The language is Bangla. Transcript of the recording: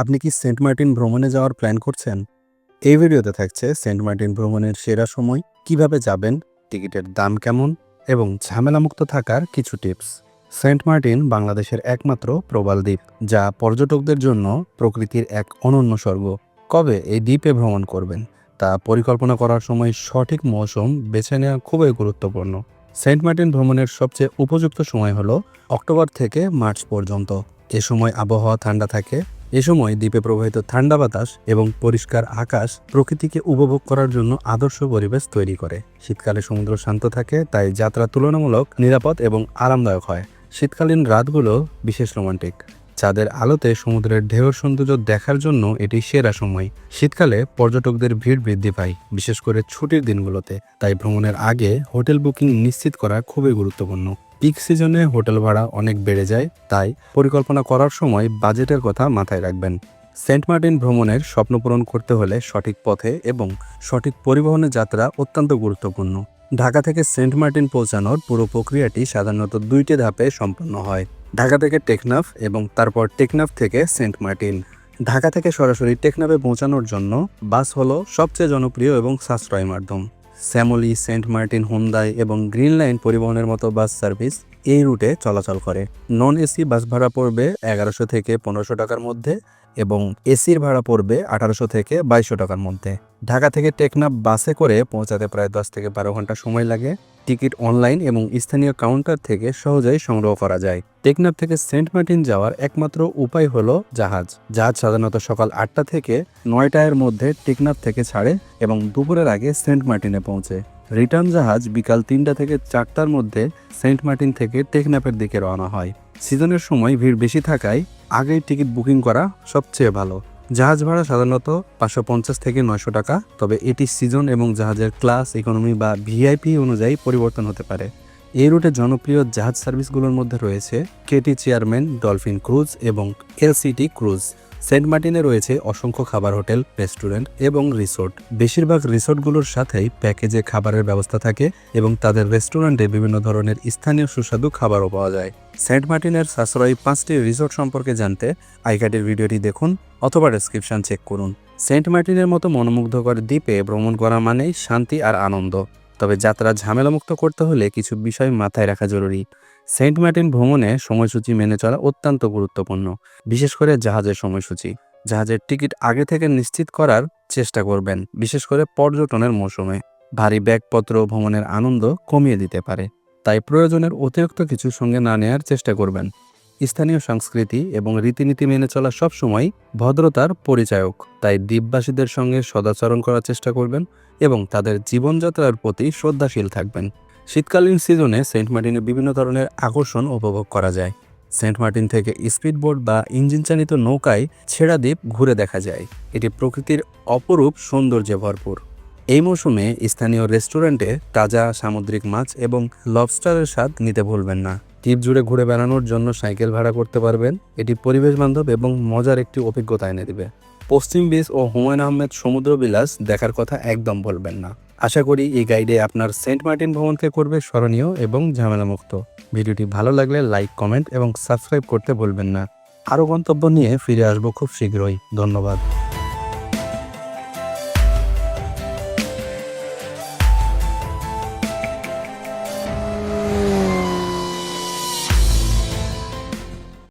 আপনি কি সেন্ট মার্টিন ভ্রমণে যাওয়ার প্ল্যান করছেন? এই ভিডিওতে থাকছে সেন্ট মার্টিন ভ্রমণের সেরা সময়, কীভাবে যাবেন, টিকিটের দাম কেমন, এবং ঝামেলামুক্ত থাকার কিছু টিপস। সেন্ট মার্টিন বাংলাদেশের একমাত্র প্রবাল দ্বীপ, যা পর্যটকদের জন্য প্রকৃতির এক অনন্য স্বর্গ। কবে এই দ্বীপে ভ্রমণ করবেন, তা পরিকল্পনা করার সময় সঠিক মৌসুম বেছে নেওয়া খুবই গুরুত্বপূর্ণ। সেন্ট মার্টিন ভ্রমণের সবচেয়ে উপযুক্ত সময় হলো অক্টোবর থেকে মার্চ পর্যন্ত। এ সময় আবহাওয়া ঠান্ডা থাকে এ সময় দ্বীপে প্রবাহিত ঠান্ডা বাতাস এবং পরিষ্কার আকাশ প্রকৃতিকে উপভোগ করার জন্য আদর্শ পরিবেশ তৈরি করে। শীতকালে সমুদ্র শান্ত থাকে, তাই যাত্রা তুলনামূলক নিরাপদ এবং আরামদায়ক হয়। শীতকালীন রাতগুলো বিশেষ রোমান্টিক। চাঁদের আলোতে সমুদ্রের ঢেউর সৌন্দর্য দেখার জন্য এটি সেরা সময়। শীতকালে পর্যটকদের ভিড় বৃদ্ধি পায়, বিশেষ করে ছুটির দিনগুলোতে। তাই ভ্রমণের আগে হোটেল বুকিং নিশ্চিত করা খুবই গুরুত্বপূর্ণ। পিক সিজনে হোটেল ভাড়া অনেক বেড়ে যায়, তাই পরিকল্পনা করার সময় বাজেটের কথা মাথায় রাখবেন। সেন্ট মার্টিন ভ্রমণের স্বপ্ন পূরণ করতে হলে সঠিক পথে এবং সঠিক পরিবহনের যাত্রা অত্যন্ত গুরুত্বপূর্ণ। ঢাকা থেকে সেন্ট মার্টিন পৌঁছানোর পুরো প্রক্রিয়াটি সাধারণত দুইটি ধাপে সম্পন্ন হয়। ঢাকা থেকে টেকনাফ এবং তারপর টেকনাফ থেকে সেন্ট মার্টিন ঢাকা থেকে সরাসরি টেকনাফে পৌঁছানোর জন্য বাস হলো সবচেয়ে জনপ্রিয় এবং সাশ্রয় মাধ্যম। স্যামলি, সেন্ট মার্টিন, হুন্দাই এবং গ্রিন লাইন পরিবহনের মতো বাস সার্ভিস এই রুটে চলাচল করে। নন এসি বাস ভাড়া পড়বে এগারোশো থেকে পনেরোশো টাকার মধ্যে এবং এসির ভাড়া পড়বে আঠারোশো থেকে বাইশশো টাকার মধ্যে। ঢাকা থেকে টেকনাফ বাসে করে পৌঁছাতে প্রায় দশ থেকে বারো ঘণ্টা সময় লাগে। টিকিট অনলাইন এবং স্থানীয় কাউন্টার থেকে সহজেই সংগ্রহ করা যায়। টেকনাফ থেকে সেন্ট মার্টিন যাওয়ার একমাত্র উপায় হলো জাহাজ। জাহাজ সাধারণত সকাল আটটা থেকে নয়টার মধ্যে টেকনাফ থেকে ছাড়ে এবং দুপুরের আগে সেন্ট মার্টিনে পৌঁছে। রিটার্ন জাহাজ বিকাল তিনটা থেকে চারটার মধ্যে সেন্ট মার্টিন থেকে টেকনাফের দিকে রওনা হয়। সিজনের সময় ভিড় বেশি থাকায় আগেই টিকিট বুকিং করা সবচেয়ে ভালো। জাহাজ ভাড়া সাধারণত পাঁচশো পঞ্চাশ থেকে নয়শো টাকা, তবে এটি সিজন এবং জাহাজের ক্লাস, ইকোনমি বা ভিআইপি অনুযায়ী পরিবর্তন হতে পারে। এই রুটে জনপ্রিয় জাহাজ সার্ভিসগুলোর মধ্যে রয়েছে কেটি চেয়ারম্যান, ডলফিন ক্রুজ এবং এলসিটি ক্রুজ। সেন্ট মার্টিনে রয়েছে অসংখ্য খাবার হোটেল, রেস্টুরেন্ট এবং রিসোর্ট। বেশিরভাগ রিসোর্টগুলোর সাথেই প্যাকেজে খাবারের ব্যবস্থা থাকে এবং তাদের রেস্টুরেন্টে বিভিন্ন ধরনের স্থানীয় সুস্বাদু খাবারও পাওয়া যায়। সেন্ট মার্টিনের সাশ্রয়ী পাঁচটি রিসোর্ট সম্পর্কে জানতে আইকার্ডের ভিডিওটি দেখুন অথবা ডেসক্রিপশন চেক করুন। সেন্ট মার্টিনের মতো মনোমুগ্ধকর দ্বীপে ভ্রমণ করা মানেই শান্তি আর আনন্দ। তবে যাত্রা ঝামেলামুক্ত করতে হলে কিছু বিষয় মাথায় রাখা জরুরি। সেন্ট মার্টিন ভ্রমণে সময়সূচি মেনে চলা অত্যন্ত গুরুত্বপূর্ণ, বিশেষ করে জাহাজের সময়সূচি। জাহাজের টিকিট আগে থেকে নিশ্চিত করার চেষ্টা করবেন, বিশেষ করে পর্যটনের মৌসুমে। ভারী ব্যাগপত্র ভ্রমণের আনন্দ কমিয়ে দিতে পারে, তাই প্রয়োজনের অতিরিক্ত কিছু সঙ্গে না নেয়ার চেষ্টা করবেন। স্থানীয় সংস্কৃতি এবং রীতিনীতি মেনে চলা সবসময় ভদ্রতার পরিচায়ক। তাই দ্বীপবাসীদের সঙ্গে সদাচরণ করার চেষ্টা করবেন এবং তাদের জীবনযাত্রার প্রতি শ্রদ্ধাশীল থাকবেন। শীতকালীন সিজনে সেন্ট মার্টিনে বিভিন্ন ধরনের আকর্ষণ উপভোগ করা যায়। সেন্ট মার্টিন থেকে স্পিডবোট বা ইঞ্জিন চালিত নৌকায় ছেড়া দ্বীপ ঘুরে দেখা যায়। এটি প্রকৃতির অপরূপ সৌন্দর্যে ভরপুর। এই মৌসুমে স্থানীয় রেস্টুরেন্টে তাজা সামুদ্রিক মাছ এবং লবস্টারের স্বাদ নিতে ভুলবেন না। দ্বীপ জুড়ে ঘুরে বেড়ানোর জন্য সাইকেল ভাড়া করতে পারবেন। এটি পরিবেশ বান্ধব এবং মজার একটি অভিজ্ঞতা এনে দিবে। পশ্চিম বিচ ও হুমায়ুন আহমেদ সমুদ্র বিলাস দেখার কথা একদম বলবেন না। আশা করি এই গাইডে আপনার সেন্ট মার্টিন ভ্রমণকে করবে স্মরণীয় এবং ঝামেলামুক্ত। ভিডিওটি ভালো লাগলে লাইক, কমেন্ট এবং সাবস্ক্রাইব করতে ভুলবেন না। আরও গন্তব্য নিয়ে ফিরে আসব খুব শীঘ্রই। ধন্যবাদ।